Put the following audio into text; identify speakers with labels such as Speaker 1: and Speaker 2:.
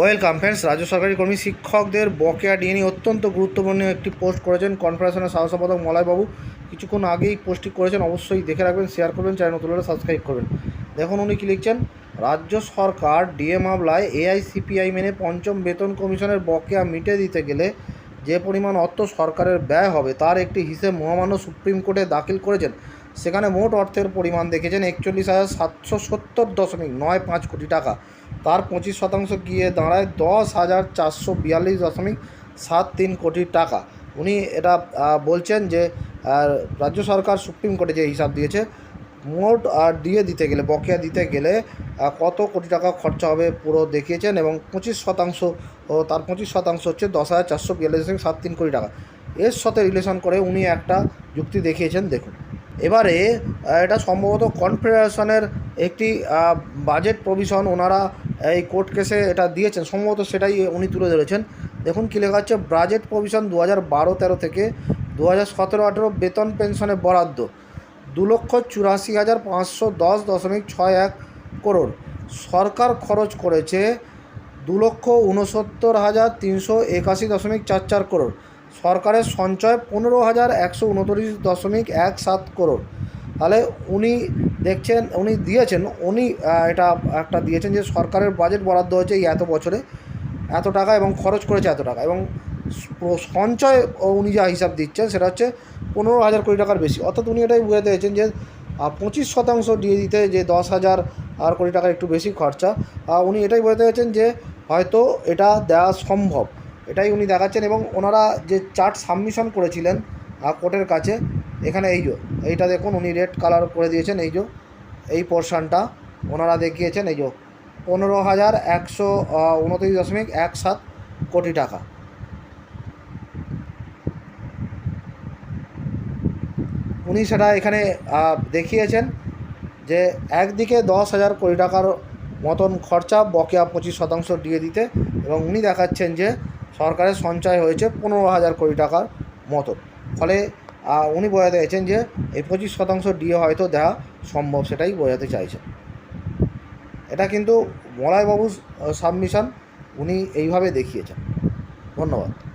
Speaker 1: Welcome friends, রাজ্য সরকারি কর্মী শিক্ষকদের বকেয়া ডিএ নিয়ে অত্যন্ত গুরুত্বপূর্ণ একটি পোস্ট করেছেন কনফারেশনের সাহস সম্পাদক মলয়বাবু। কিছুক্ষণ আগেই পোস্টটি করেছেন, অবশ্যই দেখে রাখবেন শেয়ার করবেন চ্যানেল নতুন হলে সাবস্ক্রাইব করবেন। দেখুন উনি কি লিখছেন, রাজ্য সরকার ডিএ মামলায় এআইসিপিআই মেনে পঞ্চম বেতন কমিশনের বকেয়া মিটে দিতে গেলে যে পরিমাণ অর্থ সরকারের ব্যয় হবে তার একটি হিসেব মহামান্য সুপ্রিম কোর্টে দাখিল করেছেন। সেখানে মোট অর্থের পরিমাণ দেখেছেন একচল্লিশ হাজার সাতশো সত্তর দশমিক নয় পাঁচ কোটি টাকা। তার পঁচিশ শতাংশ গিয়ে দাঁড়ায় দশ হাজার চারশো বিয়াল্লিশ দশমিক সাত তিন কোটি টাকা। উনি এটা বলছেন যে রাজ্য সরকার সুপ্রিম কোর্টে যে হিসাব দিয়েছে, মোট আর দিয়ে দিতে গেলে, বকেয়া দিতে গেলে কত কোটি টাকা খরচা হবে পুরো দেখিয়েছেন এবং পঁচিশ শতাংশ, ও তার পঁচিশ শতাংশ হচ্ছে দশ হাজার চারশো বিয়াল্লিশ দশমিক সাত তিন কোটি টাকা। এর সাথে রিলেশন করে উনি একটা যুক্তি দেখিয়েছেন, দেখুন। এবারে এটা সম্ভবত কনফেডারেশনের একটি বাজেট প্রভিশন ওনারা এই কোর্ট কেসে এটা দিয়েছেন। সম্ভবত সেটাই উনি তুলে ধরেছেন। দেখুন কী লেখা হচ্ছে বাজেট প্রভিশন দু হাজার বারো তেরো থেকে দু হাজার সতেরো আঠেরো বেতন পেনশনের বরাদ্দ দু লক্ষ চুরাশি হাজার পাঁচশো দশ দশমিক ছয় এক করোড়। সরকার খরচ করেছে দু লক্ষ উনসত্তর হাজার তিনশো একাশি দশমিক চার চার করোড়। সরকারের সঞ্চয় পনেরো হাজার একশো উনত্রিশ দশমিক এক সাত করোড়। তাহলে উনি দেখছেন, উনি দিয়েছেন, উনি এটা একটা দিয়েছেন যে সরকারের বাজেট বরাদ্দ হয়েছে এই এত বছরে। এত টাকা এবং খরচ করেছে এত টাকা এবং সঞ্চয় উনি যা হিসাব দিচ্ছেন সেটা হচ্ছে পনেরো হাজার কোটি টাকার বেশি। অর্থাৎ উনি এটাই বোঝাতে চাইছেন যে পঁচিশ শতাংশ দিয়ে দিতে যে দশ হাজার আর কোটি টাকা একটু বেশি খরচা উনি এটাই বোঝাতে চাইছেন যে হয়তো এটা দেওয়া সম্ভব। এটাই উনি দেখাচ্ছেন এবং ওনারা যে চার্ট সাবমিশন করেছিলেন কোর্টের কাছে এখানে এই যে, এইটা দেখুন, উনি রেড কালার করে দিয়েছেন, এই যে, এই পোর্শনটা। ওনারা দেখিয়েছেন, এই যে, পনেরো হাজার একশো উনত্রিশ দশমিক এক সাত কোটি টাকা। উনি সেটা এখানে দেখিয়েছেন যে, একদিকে দশ হাজার কোটি টাকার মতন খরচা বকেয়া পঁচিশ শতাংশ দিয়ে দিতে এবং উনি দেখাচ্ছেন যে, সরকারের সঞ্চয় হয়েছে পনেরো হাজার কোটি টাকার মতন। ফলে উনি বোঝাতে চাইছেন যে এই পঁচিশ শতাংশ ডিএ হয়তো দেওয়া সম্ভব সেটাই বোঝাতে চাইছেন। এটা কিন্তু মলয়বাবুর সাবমিশন উনি এইভাবে দেখিয়েছেন। ধন্যবাদ।